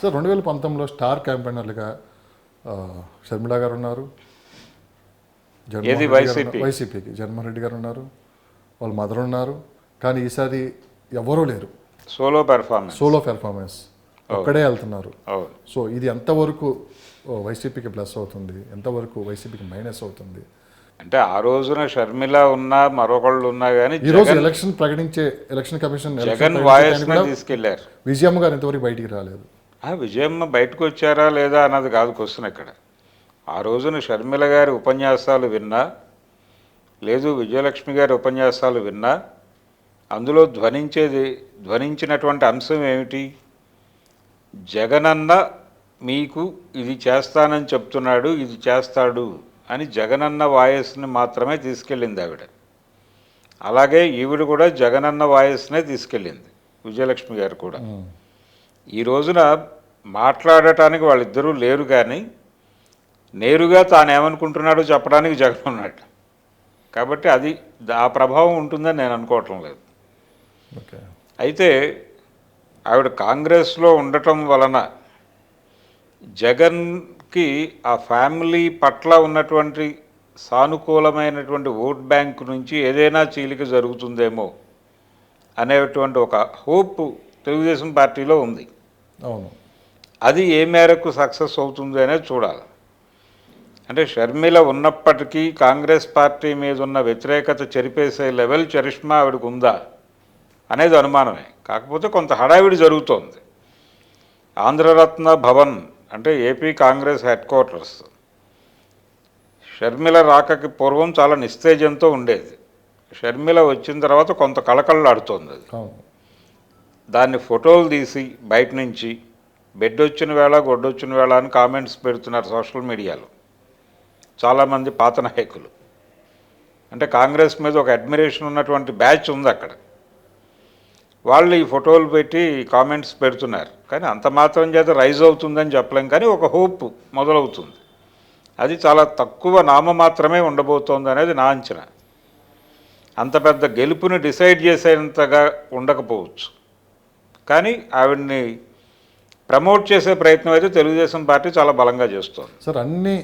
Sir రెండు వేల పంతొమ్మిదిలో స్టార్ క్యాంపెయినర్లుగా ఆ, షర్మిల గారు ఉన్నారు. వైసీపీకి. జగన్మోహన్ రెడ్డి గారు ఉన్నారు. వాళ్ళ మదర్ ఉన్నారు. కానీ ఈసారి ఎవరూ లేరు. సోలో పెర్ఫార్మెన్స్ సోలో పెర్ఫార్మెన్స్ ఒక్కడే వెళ్తున్నారు. అవును సో ఇది ఎంతవరకు వైసీపీకి ప్లస్ అవుతుంది? ఎంతవరకు వైసీపీకి మైనస్ అవుతుంది? అంటే ఆ రోజున షర్మిల ఉన్నా మరొకళ్ళు ఉన్నా కానీ ఈ రోజు ఎలక్షన్ ప్రకటించే ఎలక్షన్ కమిషన్ జగన్ వాయిస్ తీసుకెళ్ళారు. విజయమ్మ గారు ఇంతవరకు బయటికి రాలేదు. విజయమ్మ బయటకు వచ్చారా లేదా అన్నది కాదు క్వశ్చన్ ఇక్కడ. ఆ రోజున షర్మిల గారి ఉపన్యాసాలు విన్నా లేదు విజయలక్ష్మి గారి ఉపన్యాసాలు విన్నా అందులో ధ్వనించేది ధ్వనించినటువంటి అంశం ఏమిటి? జగనన్న మీకు ఇది చేస్తానని చెప్తున్నాడు ఇది చేస్తాడు అని జగనన్న వాయస్ని మాత్రమే తీసుకెళ్ళింది ఆవిడ. అలాగే ఈవిడ కూడా జగనన్న వాయస్నే తీసుకెళ్ళింది విజయలక్ష్మి గారు కూడా. ఈ రోజున మాట్లాడటానికి వాళ్ళిద్దరూ లేరు కానీ నేరుగా తాను ఏమనుకుంటున్నాడో చెప్పడానికి జగన్ ఉన్నాడు కాబట్టి అది ఆ ప్రభావం ఉంటుందని నేను అనుకోవటం లేదు. అయితే ఆవిడ కాంగ్రెస్లో ఉండటం వలన జగన్కి ఆ ఫ్యామిలీ పట్ల ఉన్నటువంటి సానుకూలమైనటువంటి ఓట్ బ్యాంక్ నుంచి ఏదైనా చీలిక జరుగుతుందేమో అనేటువంటి ఒక హోప్ తెలుగుదేశం పార్టీలో ఉంది. అవును. అది ఏ మేరకు సక్సెస్ అవుతుంది అనేది చూడాలి. అంటే షర్మిల ఉన్నప్పటికీ కాంగ్రెస్ పార్టీ మీద ఉన్న వ్యతిరేకత చెరిపేసే లెవెల్ చరిష్మా ఆవిడకు ఉందా అనేది అనుమానమే. కాకపోతే కొంత హడావిడి జరుగుతోంది. ఆంధ్రరత్న భవన్ అంటే AP Congress headquarters. Sharmila రాకకి పూర్వం చాలా నిస్తేజంతో ఉండేది. షర్మిల వచ్చిన తర్వాత కొంత కళకళలాడుతోంది అది. దాన్ని ఫోటోలు తీసి బయట నుంచి బెడ్ వచ్చిన వేళ గొడ్డొచ్చిన వేళ అని కామెంట్స్ పెడుతున్నారు సోషల్ మీడియాలో చాలామంది పాత నాయకులు. అంటే కాంగ్రెస్ మీద ఒక అడ్మిరేషన్ ఉన్నటువంటి బ్యాచ్ ఉంది అక్కడ. వాళ్ళు ఈ ఫోటోలు పెట్టి కామెంట్స్ పెడుతున్నారు. కానీ అంత మాత్రం చేత రైజ్ అవుతుందని చెప్పలేం. కానీ ఒక హోప్ మొదలవుతుంది. అది చాలా తక్కువ నామ మాత్రమే ఉండబోతోంది అనేది నా అంచనా. అంత పెద్ద గెలుపుని డిసైడ్ చేసేంతగా ఉండకపోవచ్చు. కానీ ఆవిడ్ని ప్రమోట్ చేసే ప్రయత్నం అయితే తెలుగుదేశం పార్టీ చాలా బలంగా చేస్తోంది. సార్ అన్ని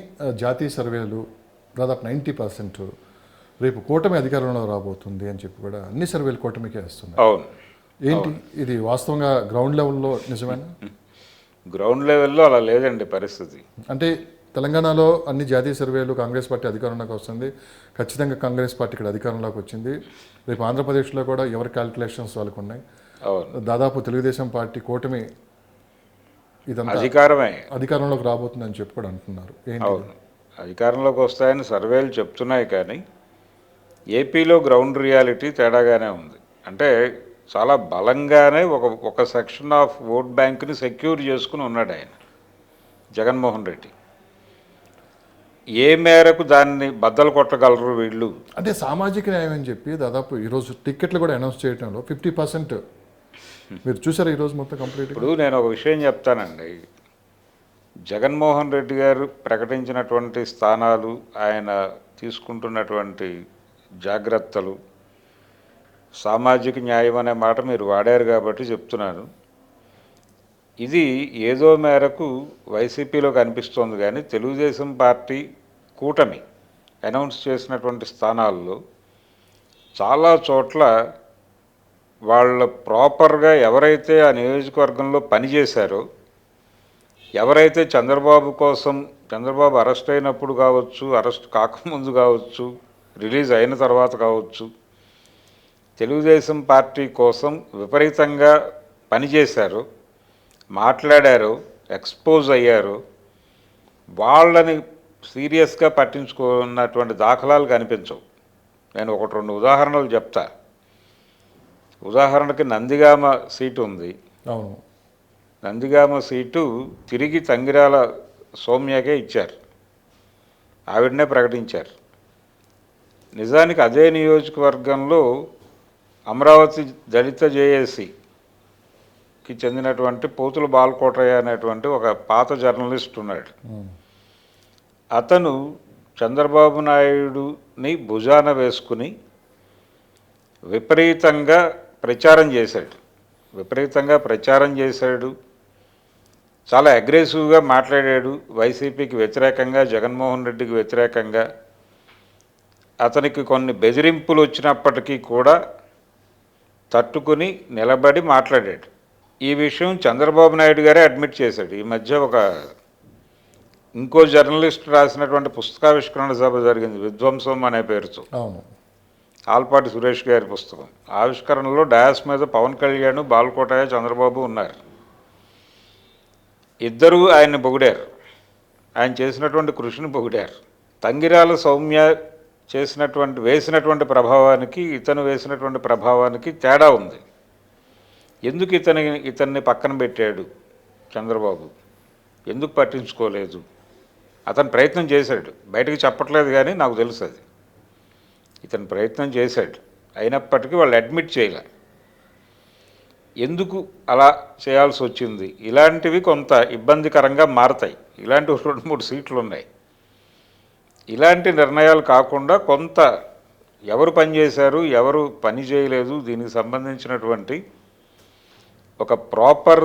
జాతీయ సర్వేలు దాదాపు నైంటీ పర్సెంట్ రేపు కూటమి అధికారంలో రాబోతుంది అని చెప్పి కూడా అన్ని సర్వేలు కూటమికే వస్తున్నాయి. అవును. ఏంటి? ఇది వాస్తవంగా గ్రౌండ్ లెవెల్లో నిజమేనా? గ్రౌండ్ లెవెల్లో అలా లేదండి పరిస్థితి. అంటే తెలంగాణలో అన్ని జాతీయ సర్వేలు కాంగ్రెస్ పార్టీ అధికారంలోకి వస్తుంది. ఖచ్చితంగా కాంగ్రెస్ పార్టీ ఇక్కడ అధికారంలోకి వచ్చింది. రేపు ఆంధ్రప్రదేశ్లో కూడా ఎవరి క్యాలిక్యులేషన్స్ వాళ్ళకు ఉన్నాయి దాదాపు తెలుగుదేశం పార్టీ కూటమి ఇదంతా అధికారమే. అధికారంలోకి రాబోతుందని చెప్పి కూడా అంటున్నారు. ఏంటి? అధికారంలోకి వస్తాయని సర్వేలు చెప్తున్నాయి కానీ ఏపీలో గ్రౌండ్ రియాలిటీ తేడాగానే ఉంది. అంటే చాలా బలంగానే ఒక ఒక సెక్షన్ ఆఫ్ ఓట్ బ్యాంక్ని సెక్యూర్ చేసుకుని ఉన్నాడు ఆయన. జగన్మోహన్ రెడ్డి. ఏ మేరకు దాన్ని బద్దలు కొట్టగలరు వీళ్ళు? అంటే సామాజిక న్యాయం అని చెప్పి దాదాపు ఈరోజు టిక్కెట్లు కూడా అనౌన్స్ చేయడంలో ఫిఫ్టీ పర్సెంట్ మీరు చూసారా ఈరోజు మొత్తం కంప్లీట్ ఇప్పుడు నేను ఒక విషయం చెప్తానండి. జగన్మోహన్ రెడ్డి గారు ప్రకటించినటువంటి స్థానాలు ఆయన తీసుకుంటున్నటువంటి జాగ్రత్తలు సామాజిక న్యాయం అనే మాట మీరు వాడారు కాబట్టి చెప్తున్నాను. ఇది ఏదో మేరకు వైసీపీలో కనిపిస్తోంది కానీ తెలుగుదేశం పార్టీ కూటమి అనౌన్స్ చేసినటువంటి స్థానాల్లో చాలా చోట్ల వాళ్ళ ప్రాపర్గా ఎవరైతే ఆ నియోజకవర్గంలో పనిచేశారో ఎవరైతే చంద్రబాబు కోసం చంద్రబాబు అరెస్ట్ అయినప్పుడు కావచ్చు అరెస్ట్ కాకముందు కావచ్చు రిలీజ్ అయిన తర్వాత కావచ్చు తెలుగుదేశం పార్టీ కోసం విపరీతంగా పనిచేశారు మాట్లాడారు ఎక్స్పోజ్ అయ్యారు వాళ్ళని సీరియస్గా పట్టించుకున్నటువంటి దాఖలాలు కనిపించవు. నేను ఒకటి రెండు ఉదాహరణలు చెప్తాను ఉదాహరణకి నందిగామ సీటు ఉంది. అవును. నందిగామ సీటు తిరిగి తంగిరాల సౌమ్యకే ఇచ్చారు. ఆవిడనే ప్రకటించారు. నిజానికి అదే నియోజకవర్గంలో అమరావతి దళిత జేఏసీకి చెందినటువంటి పోతుల బాలకోటయ్య అనేటువంటి ఒక పాత జర్నలిస్ట్ ఉన్నాడు. అతను చంద్రబాబు నాయుడుని భుజాన వేసుకుని విపరీతంగా ప్రచారం చేశాడు. విపరీతంగా ప్రచారం చేశాడు. చాలా అగ్రెసివ్గా మాట్లాడాడు. వైసీపీకి వ్యతిరేకంగా జగన్మోహన్ రెడ్డికి వ్యతిరేకంగా. అతనికి కొన్ని బెదిరింపులు వచ్చినప్పటికీ కూడా తట్టుకుని నిలబడి మాట్లాడాడు. ఈ విషయం చంద్రబాబు నాయుడు గారే అడ్మిట్ చేశాడు. ఈ మధ్య ఒక ఇంకో జర్నలిస్ట్ రాసినటువంటి పుస్తకావిష్కరణ సభ జరిగింది. విధ్వంసం అనే పేరుతో. ఆల్పాటి సురేష్ గారి పుస్తకం. ఆవిష్కరణలో డయాస్ మీద పవన్ కళ్యాణ్ బాలకోటయ్య చంద్రబాబు ఉన్నారు. ఇద్దరూ ఆయన్ని పొగిడారు. ఆయన చేసినటువంటి కృషిని పొగిడారు. తంగిరాల సౌమ్య చేసినటువంటి వేసినటువంటి ప్రభావానికి ఇతను వేసినటువంటి ప్రభావానికి తేడా ఉంది. ఎందుకు ఇతని ఇతన్ని పక్కన పెట్టాడు చంద్రబాబు? ఎందుకు పట్టించుకోలేదు? అతను ప్రయత్నం చేశాడు. బయటకు చెప్పట్లేదు కానీ నాకు తెలుసు అది. ఇతను ప్రయత్నం చేశాడు. అయినప్పటికీ వాళ్ళు అడ్మిట్ చేయలే. ఎందుకు అలా చేయాల్సి వచ్చింది? ఇలాంటివి కొంత ఇబ్బందికరంగా మారతాయి. ఇలాంటి రెండు మూడు సీట్లు ఉన్నాయి ఇలాంటి నిర్ణయాలు కాకుండా కొంత ఎవరు పనిచేశారు ఎవరు పని చేయలేదు దీనికి సంబంధించినటువంటి ఒక ప్రాపర్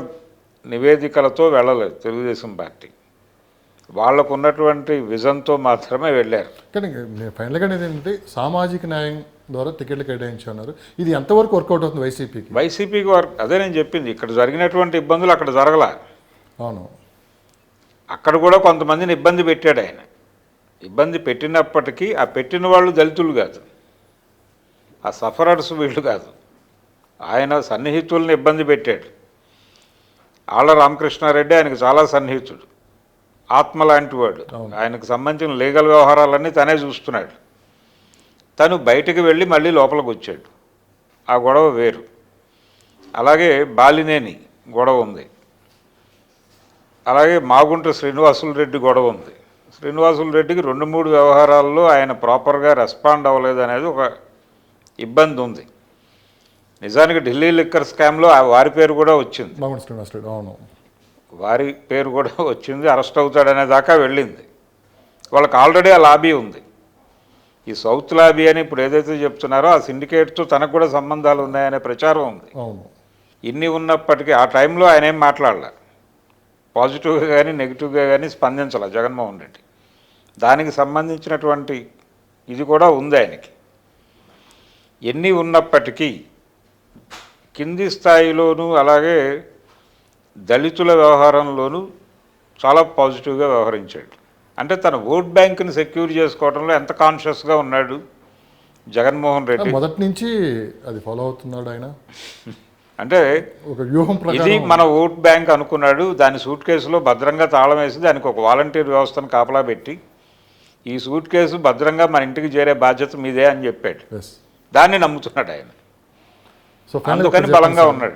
నివేదికలతో వెళ్ళలేదు తెలుగుదేశం పార్టీ. వాళ్ళకు ఉన్నటువంటి విజన్తో మాత్రమే వెళ్ళారు. కానీ ఫైనల్గా ఏంటంటే సామాజిక న్యాయం ద్వారా టికెట్లు కేటాయించున్నారు ఇది ఎంతవరకు వర్కౌట్ అవుతుంది వైసీపీకి? వైసీపీకి వారు అదే నేను చెప్పింది ఇక్కడ జరిగినటువంటి ఇబ్బందులు అక్కడ జరగలా. అవును. అక్కడ కూడా కొంతమందిని ఇబ్బంది పెట్టాడు ఆయన. ఇబ్బంది పెట్టినప్పటికీ ఆ పెట్టిన వాళ్ళు దళితులు కాదు. ఆ సఫరర్స్ వీళ్ళు కాదు. ఆయన సన్నిహితుల్ని ఇబ్బంది పెట్టాడు. ఆళ్ళ రామకృష్ణారెడ్డి ఆయనకు చాలా సన్నిహితుడు. ఆత్మ లాంటి వాడు. ఆయనకు సంబంధించిన లీగల్ వ్యవహారాలన్నీ తనే చూస్తున్నాడు. తను బయటికి వెళ్ళి మళ్ళీ లోపలికి వచ్చాడు. ఆ గొడవ వేరు. అలాగే బాలినేని గొడవ ఉంది. అలాగే మాగుంట శ్రీనివాసులు రెడ్డి గొడవ ఉంది. శ్రీనివాసులు రెడ్డికి రెండు మూడు వ్యవహారాల్లో ఆయన ప్రాపర్గా రెస్పాండ్ అవ్వలేదు అనేది ఒక ఇబ్బంది ఉంది. నిజానికి ఢిల్లీ లిక్కర్ స్కామ్లో ఆ వారి పేరు కూడా వచ్చింది. అవును. వారి పేరు కూడా వచ్చింది అరెస్ట్ అవుతాడనే దాకా వెళ్ళింది. వాళ్ళకి ఆల్రెడీ ఆ లాబీ ఉంది. ఈ సౌత్ లాబీ అని ఇప్పుడు ఏదైతే చెప్తున్నారో ఆ సిండికేట్తో తనకు కూడా సంబంధాలు ఉన్నాయనే ప్రచారం ఉంది. ఇన్ని ఉన్నప్పటికీ ఆ టైంలో ఆయన ఏం మాట్లాడలే. పాజిటివ్గా కానీ నెగిటివ్గా కానీ స్పందించాల జగన్మోహన్ రెడ్డి. దానికి సంబంధించినటువంటి ఇది కూడా ఉంది ఆయనకి. ఎన్ని ఉన్నప్పటికీ కింది స్థాయిలోనూ అలాగే దళితుల వ్యవహారంలోనూ చాలా పాజిటివ్గా వ్యవహరించాడు. అంటే తన ఓట్ బ్యాంక్ని సెక్యూర్ చేసుకోవడంలో ఎంత కాన్షియస్గా ఉన్నాడు జగన్మోహన్ రెడ్డి? మొదటి నుంచి అది ఫాలో అవుతున్నాడు ఆయన. అంటే ఒక వ్యూహం ఇది మన ఓట్ బ్యాంక్ అనుకున్నాడు దాని సూట్ కేసులో భద్రంగా తాళం వేసి దానికి ఒక వాలంటీర్ వ్యవస్థను కాపలా పెట్టి ఈ సూట్ కేసు భద్రంగా మన ఇంటికి చేరే బాధ్యత మీదే అని చెప్పాడు. దాన్ని నమ్ముతున్నాడు ఆయన. అందుకని బలంగా ఉన్నాడు.